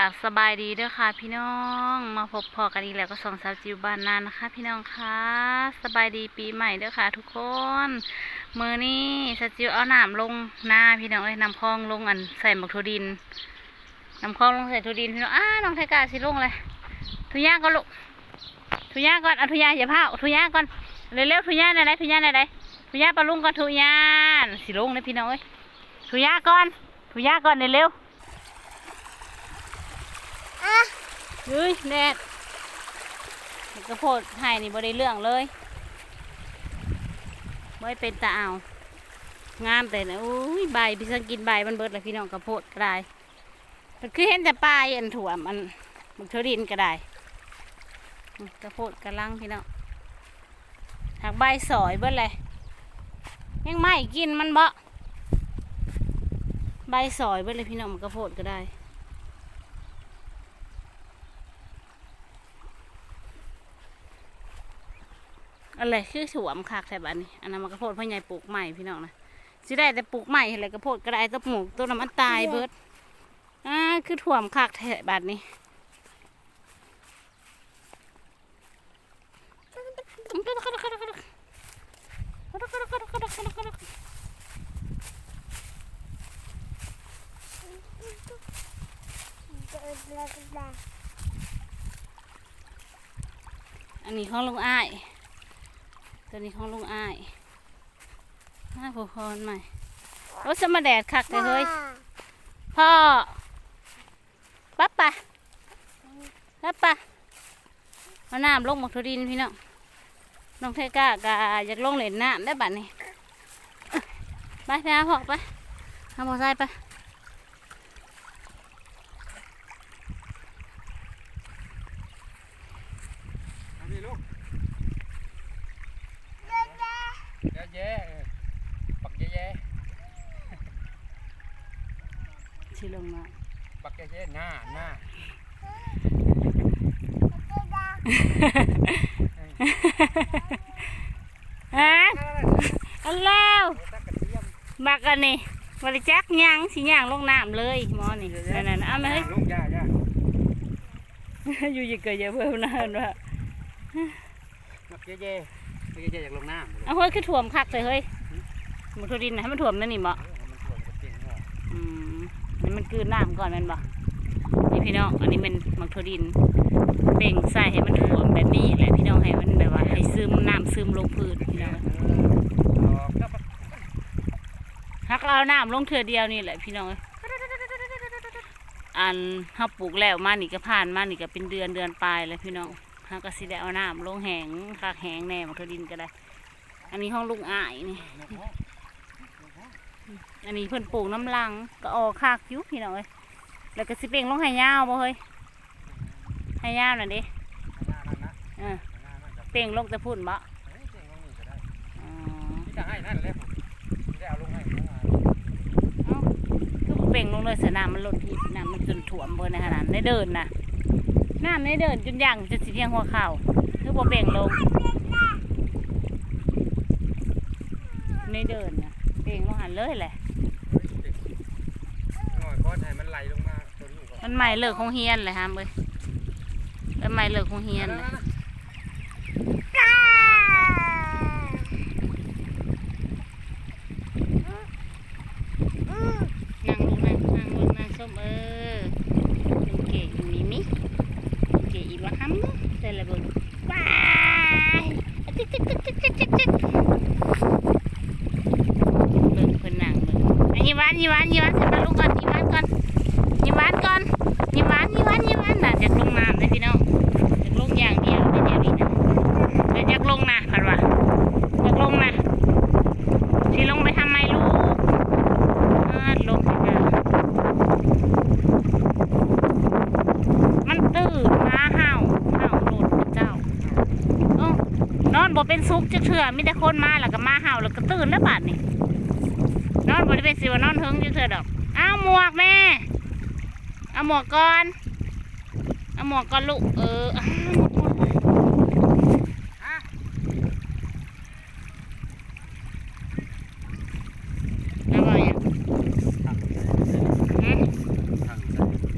กับสบายดีเด้อค่ะ พี่น้องมาพบพอกันอีกแล้วก็สองสาวจิวบ้านนานนะคะ พี่น้องคะสบายดีปีใหม่เด้อค่ะ ทุกคนมือนี้สาวจิวเอาหน้ำลงหน้าพี่น้องเอ้ยน้ำคลองลงอันใส่หมกทุดินน้ำคลองลงใส่ทุดินพี่น้องอ้าน้องไทกาสิลงเลยทุย่าก่อนลูกทุย่าก่อนเอาทุย่าอย่าเผาทุย่าก่อนเร็วๆทุย่าไหนไหนทุย่าไหนไหนทุย่าปลาลุงก่อนทุย่าสิลงเลยพี่น้องเอ้ยทุย่าก่อนทุย่าก่อนเร็วๆ เฮ้ยแดดเห็นกระโพดไห้นี่บ่ได้เรื่องเลยได้เป็นตาเอางามแต่นะอุ้ยใบพี่สังกินใบมันเบิดแล้วพี่น้องกระโพดก็ได้มันคือเห็นแต่ปลายอันถั่วมันมันเทอดินก็ได้กระโพดกระลังพี่น้องหักใบสอยเบิดเลยยังไม่กินมันบ่ใบสอยเบิดเลยพี่น้องมันกระโพดก็ได้ อะไรคือสวมคักแถบอันนี้อันนั้นมันกระโพดพ่อใหญ่ปลูกใหม่พี่น้องนะสิได้แต่ปลูกใหม่อะไรกระโพดกระไดตัวหมูตัวน้ำมันตายเบิดอ่าคือถ่วมคักแถบอันนี้อันนี้ของลุงอ้าย ตัวนี้ของลุงอ้ายน่าผูกคอนใหม่โอ้สมาแดดคักเลยเฮ้ย พ่อปั๊บปะปั๊บปะมาน้ำลงหมกทุดินพี่น้อง น้องเทก้ากะอยากลงเล่นน้ำได้บัดนี้ ไปไปหาพ่อไปหาหมอไซค์ไป อันนี้ลูกเยอะแยะเออปักเยอะแยะ ชิล งมาปักเยอะแยะหน้าหน้าฮะอันแล้วตักกระเทียมบักอันนี้บริจักยางสิยางลงน้ำเลยหมอนี่นั่นน่ะเอามาเฮ้ยลูกย่าย่าอยู่ยิกเกยเพิ่มนะเห็นว่าปักเยอะแยะปักเยอะแยะอยากลงน้ำเอาเฮ้ยคือถ่วมคักเลยเฮ้ยหมุทดินน่ะให้มันถ่วมนั่นนี่บ่เอ มันกืนน้ำก่อนมันบ่นี่พี่น้องอันนี้เป็นมักทดินเบ่งใส่ให้มันถ่วมแบบนี้แหละพี่น้องให้มันแบบว่า ให้ซึมน้ำซึมลงพื้นพี่น้องฮักเราน้ำลงเทือเดียวนี่แหละพี่น้องอันเฮาปลูกแล้วมานี่ก็ผ่านมานี่ก็เป็นเดือนเดือนปลายเลยพี่น้องฮักก็สิได้เอาน้ำลงแหงคักแหงแน่มักทดินก็ได้ อันนี้ห้องลุงอ้ายนี่ อันนี้เพิ่นปลูกน้ำลังก็ออกคากอยุพี่น้องเอ้ยแล้วก็สิเป่งลงให้ยาวบ่เฮ้ยให้ยาวน่ะเด้หน้านั่นนะเออหน้านั่นจะเป่งลงแต่พุ่นบ่เฮ้ยเจ๋งลงนี่ก็ได้อ๋อที่จะให้นั่นเลยผมที่ได้เอาลงให้ผมมาเอ้าคือบ่เป่งลงเลยเสยน้ำมันลดที่น้ำมันจนถ่วมเบิ่นในขนาดในเดินน่ะน้ำในเดินจนย่างจนสิเพียงหัวเข่าคือบ่เป่งลงในเดินน่ะ เป่งลงหันเลยแหละหน่อยก้อนให้มันไหลลงมาตัวนี้ก่อนมันใหม่เลิกคงเฮียนเลยฮะเอ้ยมันใหม่เลิกคงเฮียนเลยนั่งลงนั่งนั่งลงนั่งส้มเออดูเก๋อีมิมิเก๋อีวะฮัมแต่ละบนว้ายจิ๊กจิ๊กจิ๊กจิ๊กจิ๊กจิ๊กจิ๊กเบิ่งเพิ่นนั่งเบิ่ง ยี่หวานยี่วานยี่หวานเสร็จมาลุกก่อนยี่หวานก่อนยี่หวานก่อนยี่หวานยี่หวานยี่หวานน่ะอยากลงน้ำเลยพี่น้องอยากลงอย่างเดียวเดียวนี้นะเดี๋ยวอยากลงนะพัดว่าอยากลงนะสิลงไปทำไมลูกลงไปนะมันตื่นมาเห่าเห่าโหลดเจ้าเอ้นอนบ่เป็นซุกจะเถื่อมีแต่คนมาแล้วก็มาเห่าแล้วก็ตื่นแล้วบาดนี่ อนบ่ได้เป็นสีว่านอนเฮิงอยู่เถอดอกอ้าวหมวกแม่ เอาหมวกก่อน เอาหมวกก่อนลูก เออ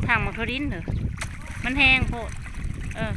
ทางมักอรินเหรอมันแห้งโพดเออ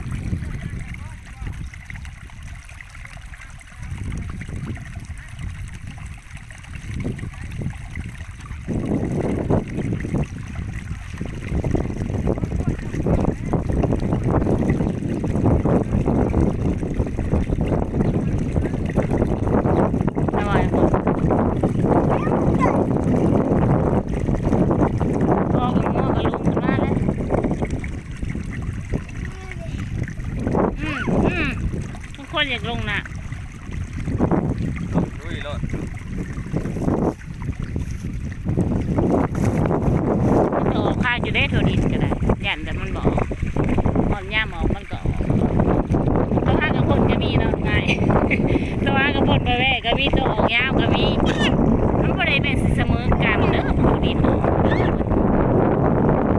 โทดินก็ได้ยันแต่มันบอกตอนย่ามออกมันก็ออกตัวห้ากับพ่นก็มีเนาะง่ายตัวห้ากับพ่นไปแว่ก็มีตัวออกยาวก็มีมันก็ได้เป็นเสมอกันเด้อโทดินออกเด้อ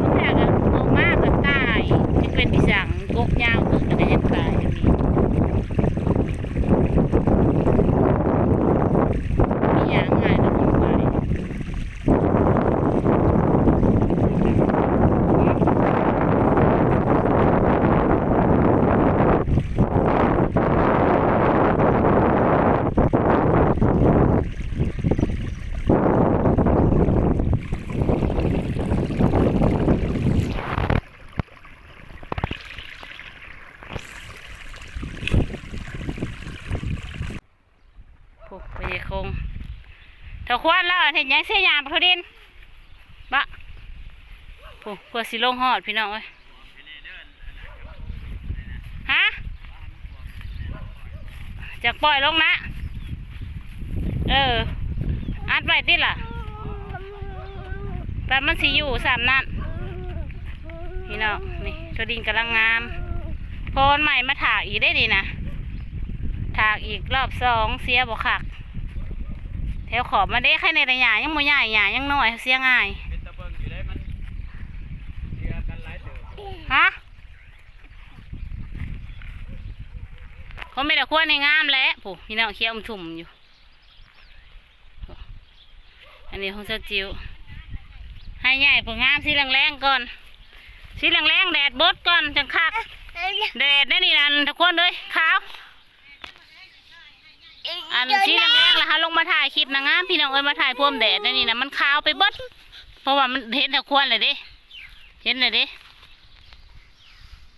มันอยากจะออกมากก็ตายจะเป็นพิสังกกยาวก็ก็ได้ยังตายอย่างนี้มีอย่างง่ายก็ลงไป ผูกไปค งเถาควันแล้วเห็นยังเสียยามปะทุดินบะผูกเพื่อสิลงหอดพี่น้องเอ้ยฮะจากปล่อยลงนะ เออ อัดไว้ติล่ะแต่มันสิอยู่สามนั่นพี่น้องนี่ตัวดินกำลังงามโพนใหม่มาถากอีกได้ดีนะถากอีกรอบสองเสียบ่คัก แถวขอบมาได้แค่ในระยะยังบ่ใหญ่หยายังน้อยเสียง่ายเป็นตะเบิงอยู่ได้มันเรือกันหลายเติบฮะเขาไม่ได้ควรในงามแหล้วผู้พี่น้องเคี้ยวอมชุ่มอยู่ อันนี้ของเจ้าจิวให้ใหญ่ผู้งามสีแรงๆก่อนสีแรงๆแดดบดก่อนจังคักแดดได้นี่นั่นทุกคนเลยขาว อันสีแรงๆล่ะฮะลงมาถ่ายคลิปนะงามพี่น้องเอ้ยมาถ่ายพรมแดดได้นี่นะมันขาวไปเบดเพราะว่ามันเห็นแต่ควรเลยเดิเห็นเลยเดิ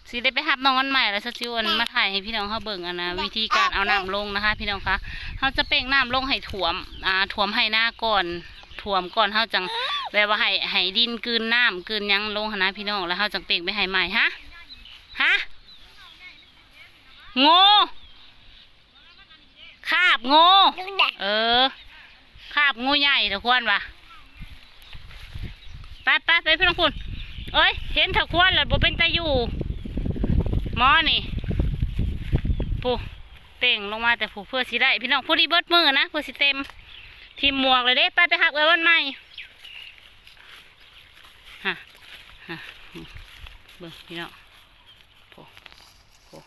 สีได้ไปหับน้องอันใหม่แล้วสจิวอันมาถ่ายให้พี่น้องเขาเบิ่งอันนะวิธีการเอาน้ำลงนะคะ พี่น้องคะเขาจะเป่งน้ำลงให้ถ่วมอ่าถ่วมให้หน้าก่อนถ่วมก่อนเขาจังแบบว่าให้ให้ดินกลืนน้ำกลืนหยังลงหั้นนะพี่น้องแล้วเขาจังเป่งไปให้ใหม่ฮะฮะโง่คา บโง่เออคาบงูใหญ่ตะควรวะไปไปไปพี่น้องคุณเอ้ย เห็นตะควรแล้วบ่เป็นตาอยู่มอนี่ผู้เต่งลงมาแต่ผู้เพื่อสิได้พี่น้องผู้ดีเบิดมือนะเพื่อสิเต็ม ทีมหมวกเลยเด้ไปไปหักไว้วันใหม่ฮะฮะเบิ่งพี่น้องผู้ผู้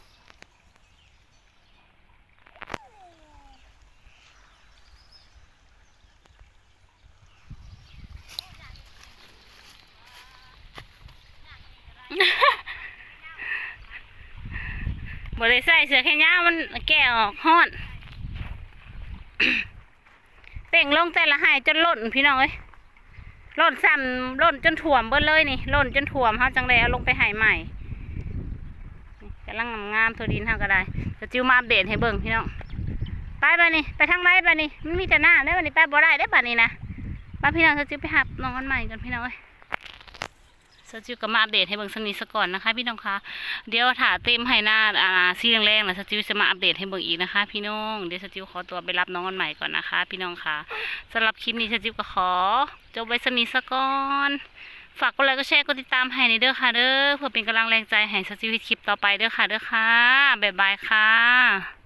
บริใส่เสื้อแขนยาวมันแก่ออกห้อนเป่งลงแต่ละหายจนล่นพี่น้องเอ้ยล่นซ้ำล่นจนถ่วมเบิดเลยนี่ล่นจนถ่วมเขาจังเลยเอาลงไปหายใหม่กำลังงามๆตัวดินเท่าก็ได้จะจิ้วมาอัปเดตให้เบิ่งพี่น้องไปไปนี่ไปทางไรไปนี่มันมีแต่หน้าได้บันนี้ไปบ่ได้ได้บัดนี้นะมาพี่น้องจะจิ้วไปหับน้องกันใหม่กันพี่น้องเอ้ย สจิวก็มาอัปเดตให้เบิ่งสักนิดสักก่อนนะคะ พี่น้องคะเดี๋ยวถ้าเต็มให้หน้าอ่าสีแรงๆนะสจิวจะมาอัปเดตให้เบิ่งอีกนะคะ พี่น้องเดี๋ยวสจิวขอตัวไปรับน้องกันใหม่ก่อนนะคะ พี่น้องคะสำหรับคลิปนี้สจิวก็ขอจบไว้สักนิดสักก่อนฝากกดไลค์กดแชร์กดติดตามให้ในเด้อค่ะเด้อเพื่อเป็นกำลังแรงใจให้สจิวคลิปต่อไปเด้อค่ะเด้อค่ะบ๊ายบายค่ะ